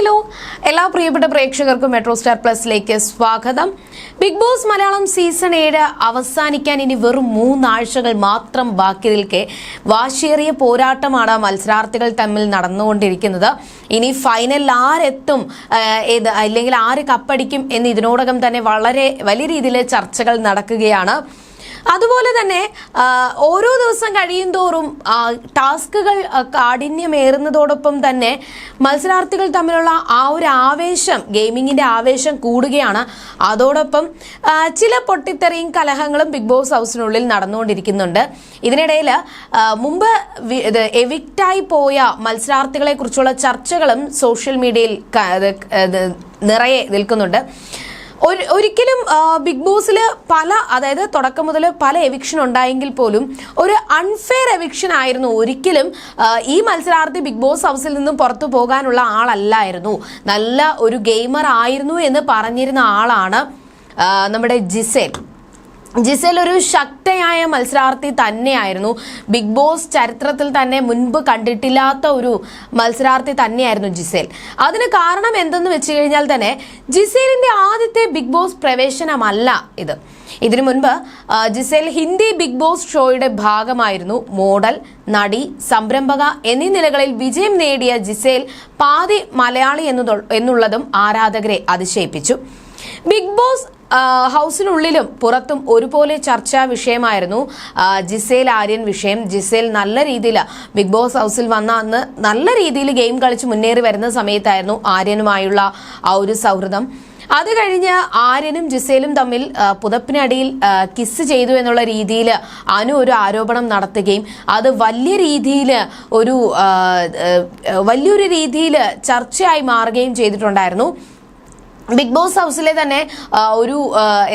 Hello എല്ലാ പ്രിയപ്പെട്ട പ്രേക്ഷകർക്കും മെട്രോ സ്റ്റാർ പ്ലസിലേക്ക് സ്വാഗതം. ബിഗ് ബോസ് മലയാളം സീസൺ ഏഴ് അവസാനിക്കാൻ ഇനി വെറും മൂന്നാഴ്ചകൾ മാത്രം ബാക്കി നിൽക്കെ വാശിയേറിയ പോരാട്ടമാണ് മത്സരാർത്ഥികൾ തമ്മിൽ നടന്നുകൊണ്ടിരിക്കുന്നത്. ഇനി ഫൈനലിൽ ആരെത്തും ഏത് അല്ലെങ്കിൽ ആര് കപ്പടിക്കും എന്ന് ഇതിനോടകം തന്നെ വളരെ വലിയ രീതിയിൽ ചർച്ചകൾ നടക്കുകയാണ്. അതുപോലെ തന്നെ ഓരോ ദിവസം കഴിയും തോറും ടാസ്കുകൾ കാഠിന്യമേറുന്നതോടൊപ്പം തന്നെ മത്സരാർത്ഥികൾ തമ്മിലുള്ള ആ ഒരു ആവേശം ഗെയിമിങ്ങിന്റെ ആവേശം കൂടുകയാണ്. അതോടൊപ്പം ചില പൊട്ടിത്തെറിയും കലഹങ്ങളും ബിഗ് ബോസ് ഹൗസിനുള്ളിൽ നടന്നുകൊണ്ടിരിക്കുന്നുണ്ട്. ഇതിനിടയിൽ മുമ്പ് എവിക്റ്റായി പോയ മത്സരാർത്ഥികളെ കുറിച്ചുള്ള ചർച്ചകളും സോഷ്യൽ മീഡിയയിൽ നിറയെ നിൽക്കുന്നുണ്ട്. ഒരിക്കലും ബിഗ് ബോസിൽ പല അതായത് തുടക്കം മുതൽ പല എവിക്ഷൻ ഉണ്ടായെങ്കിൽ പോലും ഒരു അൺഫെയർ എവിക്ഷൻ ആയിരുന്നു ഒരിക്കലും ഈ മത്സരാർത്ഥി ബിഗ് ബോസ് ഹൗസിൽ നിന്നും പുറത്തു പോകാനുള്ള ആളല്ലായിരുന്നു. നല്ല ഒരു ഗെയിമർ ആയിരുന്നു എന്ന് പറഞ്ഞിരുന്ന ആളാണ് നമ്മുടെ ജിസേൽ. ജിസേൽ ഒരു ശക്തയായ മത്സരാർത്ഥി തന്നെയായിരുന്നു. ബിഗ് ബോസ് ചരിത്രത്തിൽ തന്നെ മുൻപ് കണ്ടിട്ടില്ലാത്ത ഒരു മത്സരാർത്ഥി തന്നെയായിരുന്നു ജിസൽ. അതിന് കാരണം എന്തെന്ന് വെച്ച് കഴിഞ്ഞാൽ തന്നെ ജിസേലിന്റെ ആദ്യത്തെ ബിഗ് ബോസ് പ്രവേശനമല്ല ഇത്. ഇതിനു മുൻപ് ജിസേൽ ഹിന്ദി ബിഗ് ബോസ് ഷോയുടെ ഭാഗമായിരുന്നു. മോഡൽ നടി സംരംഭക എന്നീ നിലകളിൽ വിജയം നേടിയ ജിസേൽ പാതി മലയാളി എന്നുള്ളതും ആരാധകരെ അതിശയിപ്പിച്ചു. ബിഗ് ബോസ് ഹൗസിനുള്ളിലും പുറത്തും ഒരുപോലെ ചർച്ചാ വിഷയമായിരുന്നു. ജിസേൽ ആര്യൻ വിഷയം. ജിസേൽ നല്ല രീതിയിൽ ബിഗ് ബോസ് ഹൗസിൽ വന്ന അന്ന് നല്ല രീതിയിൽ ഗെയിം കളിച്ച് മുന്നേറി വരുന്ന സമയത്തായിരുന്നു ആര്യനുമായുള്ള ആ ഒരു സൗഹൃദം. അത് കഴിഞ്ഞ് ആര്യനും ജിസേലും തമ്മിൽ പുതപ്പിനടിയിൽ കിസ് ചെയ്തു എന്നുള്ള രീതിയിൽ അനു ഒരു ആരോപണം നടത്തുകയും അത് വലിയ രീതിയിൽ ഒരു വലിയൊരു രീതിയിൽ ചർച്ചയായി മാറുകയും ചെയ്തിട്ടുണ്ടായിരുന്നു. ബിഗ് ബോസ് ഹൗസിലെ തന്നെ ഒരു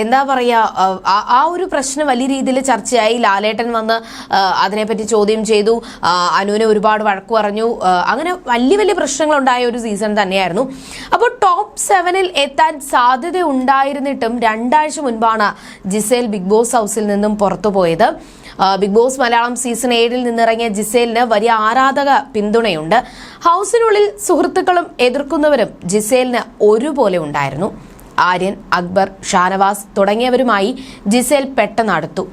എന്താ പറയുക ആ, ഒരു പ്രശ്നം വലിയ രീതിയിൽ ചർച്ചയായി. ലാലേട്ടൻ വന്ന് അതിനെപ്പറ്റി ചോദ്യം ചെയ്തു. അനുവിനെ ഒരുപാട് വഴക്ക് പറഞ്ഞു. അങ്ങനെ വലിയ വലിയ പ്രശ്നങ്ങൾ ഉണ്ടായ ഒരു സീസൺ തന്നെയായിരുന്നു. അപ്പോൾ ടോപ്പ് സെവനിൽ എത്താൻ സാധ്യത ഉണ്ടായിരുന്നിട്ടും രണ്ടാഴ്ച മുൻപാണ് ജിസേൽ ബിഗ് ബോസ് ഹൗസിൽ നിന്നും പുറത്തു പോയത് ബിഗ് ബോസ് മലയാളം സീസൺ ഏഴിൽ നിന്നിറങ്ങിയ ജിസേലിന് വലിയ ആരാധക പിന്തുണയുണ്ട്. ഹൗസിനുള്ളിൽ സുഹൃത്തുക്കളും എതിർക്കുന്നവരും ജിസേലിന് ഒരുപോലെ ഉണ്ടായിരുന്നു. ആര്യൻ അക്ബർ ഷാനവാസ് തുടങ്ങിയവരുമായി ജിസേൽ പെട്ടെന്നടുത്തു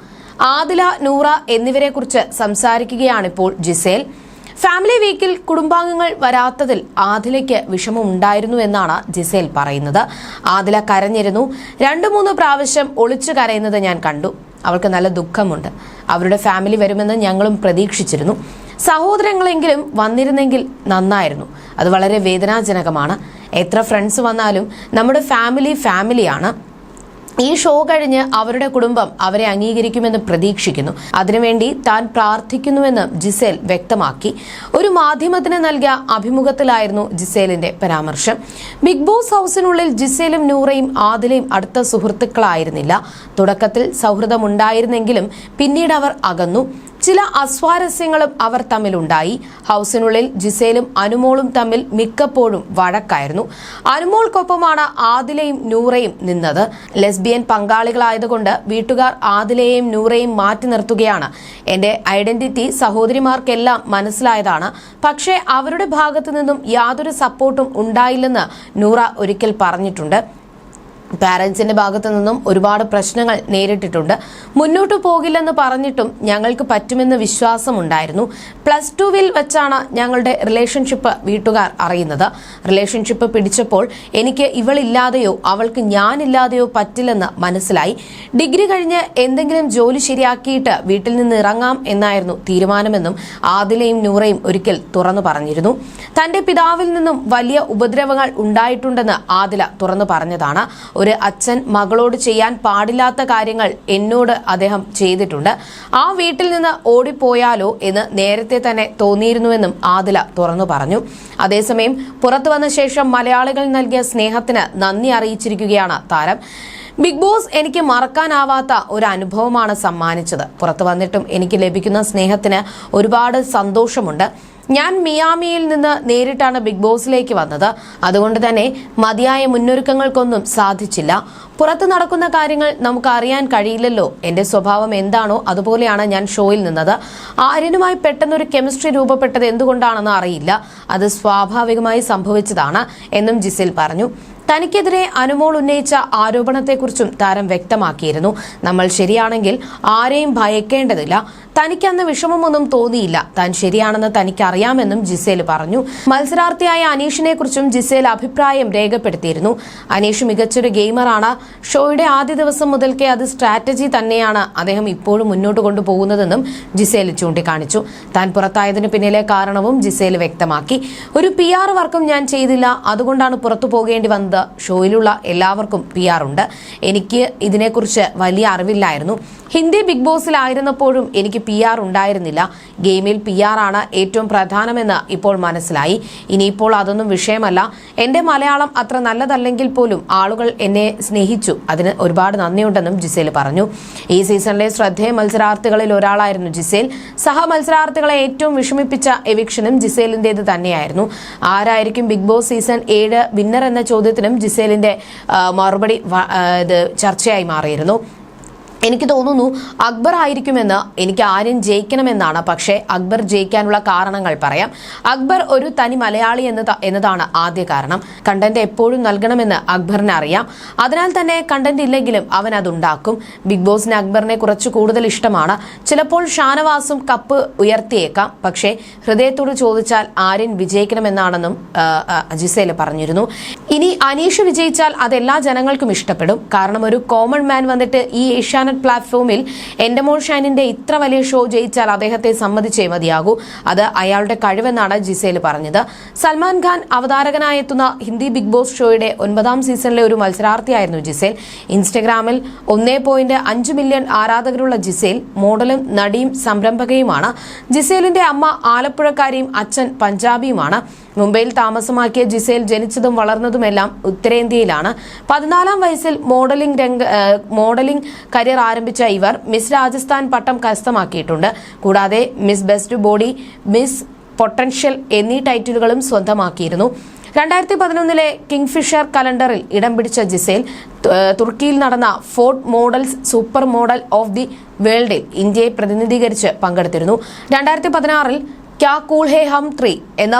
ആദില നൂറ എന്നിവരെക്കുറിച്ച് സംസാരിക്കുകയാണിപ്പോൾ ജിസേൽ. ഫാമിലി വീക്കിൽ കുടുംബാംഗങ്ങൾ വരാത്തതിൽ ആദിലയ്ക്ക് വിഷമം ഉണ്ടായിരുന്നു എന്നാണ് ജിസേൽ പറയുന്നത്. ആദില കരഞ്ഞിരുന്നു. രണ്ടു മൂന്ന് പ്രാവശ്യം ഒളിച്ചു കരയുന്നത് ഞാൻ കണ്ടു. അവൾക്ക് നല്ല ദുഃഖമുണ്ട്. അവരുടെ ഫാമിലി വരുമെന്ന് ഞങ്ങളും പ്രതീക്ഷിച്ചിരുന്നു. സഹോദരങ്ങളെങ്കിലും വന്നിരുന്നെങ്കിൽ നന്നായിരുന്നു. അത് വളരെ വേദനാജനകമാണ്. എത്ര ഫ്രണ്ട്സ് വന്നാലും നമ്മുടെ ഫാമിലി ഫാമിലിയാണ് ഈ ഷോ കഴിഞ്ഞ് അവരുടെ കുടുംബം അവരെ അംഗീകരിക്കുമെന്ന് പ്രതീക്ഷിക്കുന്നു. അതിനുവേണ്ടി താൻ പ്രാർത്ഥിക്കുന്നുവെന്ന് ജിസേൽ വ്യക്തമാക്കി. ഒരു മാധ്യമത്തിന് നൽകിയ അഭിമുഖത്തിലായിരുന്നു ജിസേലിന്റെ പരാമർശം. ബിഗ് ബോസ് ഹൗസിനുള്ളിൽ ജിസേലും നൂറയും ആദിലയും അടുത്ത സുഹൃത്തുക്കളായിരുന്നില്ല. തുടക്കത്തിൽ സൗഹൃദമുണ്ടായിരുന്നെങ്കിലും പിന്നീട് അവർ അകന്നു. ചില അസ്വാരസ്യങ്ങളും അവർ തമ്മിലുണ്ടായി. ഹൗസിനുള്ളിൽ ജിസേലും അനുമോളും തമ്മിൽ മിക്കപ്പോഴും വഴക്കായിരുന്നു. അനുമോൾക്കൊപ്പമാണ് ആദിലയും നൂറയും നിന്നത്. ലെസ്ബിയൻ പങ്കാളികളായതുകൊണ്ട് വീട്ടുകാർ ആദിലയെയും നൂറയും മാറ്റി നിർത്തുകയാണ്. എന്റെ ഐഡന്റിറ്റി സഹോദരിമാർക്കെല്ലാം മനസ്സിലായതാണ്. പക്ഷേ അവരുടെ ഭാഗത്തു നിന്നും യാതൊരു സപ്പോർട്ടും ഉണ്ടായില്ലെന്ന് നൂറ ഒരിക്കൽ പറഞ്ഞിട്ടുണ്ട്. പാരൻസിന്റെ ഭാഗത്തു നിന്നും ഒരുപാട് പ്രശ്നങ്ങൾ നേരിട്ടിട്ടുണ്ട്. മുന്നോട്ട് പോകില്ലെന്ന് പറഞ്ഞിട്ടും ഞങ്ങൾക്ക് പറ്റുമെന്ന് വിശ്വാസമുണ്ടായിരുന്നു. പ്ലസ് ടുവിൽ വെച്ചാണ് ഞങ്ങളുടെ റിലേഷൻഷിപ്പ് വീട്ടുകാർ അറിയുന്നത്. റിലേഷൻഷിപ്പ് പിടിച്ചപ്പോൾ എനിക്ക് ഇവളില്ലാതെയോ അവൾക്ക് ഞാനില്ലാതെയോ പറ്റില്ലെന്ന് മനസ്സിലായി. ഡിഗ്രി കഴിഞ്ഞ് എന്തെങ്കിലും ജോലി ശരിയാക്കിയിട്ട് വീട്ടിൽ നിന്ന് ഇറങ്ങാം എന്നായിരുന്നു തീരുമാനമെന്നും ആദിലയും നൂറയും ഒരിക്കൽ തുറന്നു പറഞ്ഞിരുന്നു. തന്റെ പിതാവിൽ നിന്നും വലിയ ഉപദ്രവങ്ങൾ ഉണ്ടായിട്ടുണ്ടെന്ന് ആദില തുറന്നു പറഞ്ഞതാണ്. ഒരു അച്ഛൻ മകളോട് ചെയ്യാൻ പാടില്ലാത്ത കാര്യങ്ങൾ എന്നോട് അദ്ദേഹം ചെയ്തിട്ടുണ്ട്. ആ വീട്ടിൽ നിന്ന് ഓടിപ്പോയാലോ എന്ന് നേരത്തെ തന്നെ തോന്നിയിരുന്നുവെന്നും ആദില തുറന്നു പറഞ്ഞു. അതേസമയം പുറത്തു വന്ന ശേഷം മലയാളികൾ നൽകിയ സ്നേഹത്തിന് നന്ദി അറിയിച്ചിരിക്കുകയാണ് താരം. ബിഗ് ബോസ് എനിക്ക് മറക്കാനാവാത്ത ഒരു അനുഭവമാണ് സമ്മാനിച്ചത്. പുറത്തു വന്നിട്ടും എനിക്ക് ലഭിക്കുന്ന സ്നേഹത്തിന് ഒരുപാട് സന്തോഷമുണ്ട്. ഞാൻ മിയാമിയിൽ നിന്ന് നേരിട്ടാണ് ബിഗ് ബോസിലേക്ക് വന്നത്. അതുകൊണ്ട് തന്നെ മതിയായ മുന്നൊരുക്കങ്ങൾക്കൊന്നും സാധിച്ചില്ല. പുറത്ത് നടക്കുന്ന കാര്യങ്ങൾ നമുക്ക് അറിയാൻ കഴിയില്ലല്ലോ. എന്റെ സ്വഭാവം എന്താണോ അതുപോലെയാണ് ഞാൻ ഷോയിൽ നിന്നത്. ആര്യനുമായി പെട്ടെന്നൊരു കെമിസ്ട്രി രൂപപ്പെട്ടത് എന്തുകൊണ്ടാണെന്ന് അറിയില്ല. അത് സ്വാഭാവികമായി സംഭവിച്ചതാണ് എന്നും ജിസിൽ പറഞ്ഞു. തനിക്കെതിരെ അനുമോൾ ഉന്നയിച്ച ആരോപണത്തെക്കുറിച്ചും താരം വ്യക്തമാക്കിയിരുന്നു. നമ്മൾ ശരിയാണെങ്കിൽ ആരെയും ഭയക്കേണ്ടതില്ല. തനിക്ക് അന്ന് വിഷമമൊന്നും തോന്നിയില്ല. താൻ ശരിയാണെന്ന് തനിക്കറിയാമെന്നും ജിസേൽ പറഞ്ഞു. മത്സരാർത്ഥിയായ അനീഷിനെക്കുറിച്ചും ജിസേൽ അഭിപ്രായം രേഖപ്പെടുത്തിയിരുന്നു. അനീഷ് മികച്ചൊരു ഗെയിമറാണ്. ഷോയുടെ ആദ്യ ദിവസം മുതൽക്കേ അത് സ്ട്രാറ്റജി തന്നെയാണ് അദ്ദേഹം ഇപ്പോഴും മുന്നോട്ട് കൊണ്ടുപോകുന്നതെന്നും ജിസേൽ ചൂണ്ടിക്കാണിച്ചു. താൻ പുറത്തായതിനു പിന്നിലെ കാരണവും ജിസേൽ വ്യക്തമാക്കി. ഒരു പി വർക്കും ഞാൻ ചെയ്തില്ല. അതുകൊണ്ടാണ് പുറത്തു പോകേണ്ടി വന്നത്. ഷോയിലുള്ള എല്ലാവർക്കും പി ഉണ്ട്. എനിക്ക് ഇതിനെക്കുറിച്ച് വലിയ അറിവില്ലായിരുന്നു. ഹിന്ദി ബിഗ് ബോസിലായിരുന്നപ്പോഴും എനിക്ക് പി ആർ ഉണ്ടായിരുന്നില്ല. ഗെയിമിൽ പി ആർ ആണ് ഏറ്റവും പ്രധാനമെന്ന് ഇപ്പോൾ മനസ്സിലായി. ഇനിയിപ്പോൾ അതൊന്നും വിഷയമല്ല. എന്റെ മലയാളം അത്ര നല്ലതല്ലെങ്കിൽ പോലും ആളുകൾ എന്നെ സ്നേഹിച്ചു. അതിന് ഒരുപാട് നന്ദിയുണ്ടെന്നും ജിസേൽ പറഞ്ഞു. ഈ സീസണിലെ ശ്രദ്ധേയ മത്സരാർത്ഥികളിൽ ഒരാളായിരുന്നു ജിസേൽ. സഹ മത്സരാർത്ഥികളെ ഏറ്റവും വിഷമിപ്പിച്ച എവിക്ഷനും ജിസേലിന്റേത് തന്നെയായിരുന്നു. ആരായിരിക്കും ബിഗ് ബോസ് സീസൺ ഏഴ് വിന്നർ എന്ന ചോദ്യത്തിനും ജിസേലിന്റെ മറുപടി ഇത് ചർച്ചയായി മാറിയിരുന്നു. എനിക്ക് തോന്നുന്നു അക്ബർ ആയിരിക്കുമെന്ന് എനിക്ക് ആര്യൻ ജയിക്കണമെന്നാണ്. പക്ഷേ അക്ബർ ജയിക്കാനുള്ള കാരണങ്ങൾ പറയാം. അക്ബർ ഒരു തനി മലയാളി എന്ന് എന്നതാണ് ആദ്യ കാരണം. കണ്ടന്റ് എപ്പോഴും നൽകണമെന്ന് അക്ബറിന് അറിയാം. അതിനാൽ തന്നെ കണ്ടന്റ് ഇല്ലെങ്കിലും അവൻ അതുണ്ടാക്കും. ബിഗ് ബോസിന് അക്ബറിനെ കുറച്ച് കൂടുതൽ ഇഷ്ടമാണ്. ചിലപ്പോൾ ഷാനവാസും കപ്പ് ഉയർത്തിയേക്കാം. പക്ഷേ ഹൃദയത്തോട് ചോദിച്ചാൽ ആര്യൻ വിജയിക്കണമെന്നാണെന്നും അജിസേൽ പറഞ്ഞിരുന്നു. ഇനി അനീഷ് വിജയിച്ചാൽ അതെല്ലാ ജനങ്ങൾക്കും ഇഷ്ടപ്പെടും. കാരണം ഒരു കോമൺ മാൻ വന്നിട്ട് ഈ ഏഷ്യാനെറ്റ് പ്ലാറ്റ്ഫോമിൽ എന്റെ മോൾ ഷൈനിന്റെ ഇത്ര വലിയ ഷോ ജയിച്ചാൽ അദ്ദേഹത്തെ സമ്മതിച്ചേ മതിയാകൂ. അത് അയാളുടെ കഴിവെന്നാണ് ജിസേൽ പറഞ്ഞത്. സൽമാൻ ഖാൻ അവതാരകനായി എത്തുന്ന ഹിന്ദി ബിഗ് ബോസ് ഷോയുടെ ഒൻപതാം സീസണിലെ ഒരു മത്സരാർത്ഥിയായിരുന്നു ജിസേൽ. ഇൻസ്റ്റഗ്രാമിൽ ഒന്നേ പോയിന്റ് അഞ്ച് മില്യൺ ആരാധകരുള്ള ജിസേൽ മോഡലും നടിയും സംരംഭകയുമാണ്. ജിസേലിന്റെ അമ്മ ആലപ്പുഴക്കാരിയും അച്ഛൻ പഞ്ചാബിയുമാണ്. മുംബൈയിൽ താമസമാക്കിയ ജിസേൽ ജനിച്ചതും വളർന്നതുമെല്ലാം ഉത്തരേന്ത്യയിലാണ്. പതിനാലാം വയസ്സിൽ മോഡലിംഗ് രംഗ മോഡലിംഗ് കരിയർ ആരംഭിച്ച ഇവർ മിസ് രാജസ്ഥാൻ പട്ടം കരസ്ഥമാക്കിയിട്ടുണ്ട്. കൂടാതെ Miss best body Miss potential എന്നീ ടൈറ്റിലുകളും സ്വന്തമാക്കിയിരുന്നു. രണ്ടായിരത്തി പതിനൊന്നിലെ കിങ്ഫിഷർ കലണ്ടറിൽ ഇടം പിടിച്ച ജിസേൽ തുർക്കിയിൽ നടന്ന fort models super model of the വേൾഡിൽ ഇന്ത്യയെ പ്രതിനിധീകരിച്ച് പങ്കെടുത്തിരുന്നു. രണ്ടായിരത്തി പതിനാറിൽ ക്യാ കൂൾ ഹേ ഹം ത്രീ എന്ന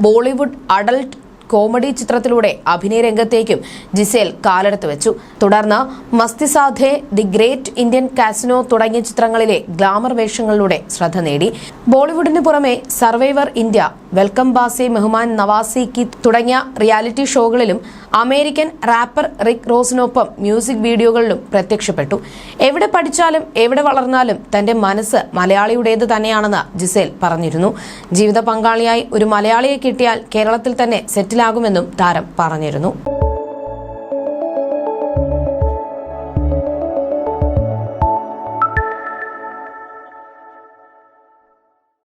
ബോളിവുഡ് അഡൽട്ട് കോമഡി ചിത്രത്തിലൂടെ അഭിനയ രംഗത്തേക്കും ജിസേൽ കാലെടുത്ത് വെച്ചു. തുടർന്ന് Mastizaade the great Indian casino തുടങ്ങിയ ചിത്രങ്ങളിലെ ഗ്ലാമർ വേഷങ്ങളിലൂടെ ശ്രദ്ധ നേടി. ബോളിവുഡിന് പുറമെ Survivor India welcome Baazi Mehmaan Nawazi കി തുടങ്ങിയ റിയാലിറ്റി ഷോകളിലും അമേരിക്കൻ റാപ്പർ റിക് റോസിനൊപ്പം മ്യൂസിക് വീഡിയോകളിലും പ്രത്യക്ഷപ്പെട്ടു. എവിടെ പഠിച്ചാലും എവിടെ വളർന്നാലും തന്റെ മനസ്സ് മലയാളിയുടേത് തന്നെയാണെന്ന് ജിസേൽ പറഞ്ഞിരുന്നു. ജീവിത പങ്കാളിയായി ഒരു മലയാളിയെ കിട്ടിയാൽ കേരളത്തിൽ തന്നെ സെറ്റിലാകുമെന്നും താരം പറഞ്ഞിരുന്നു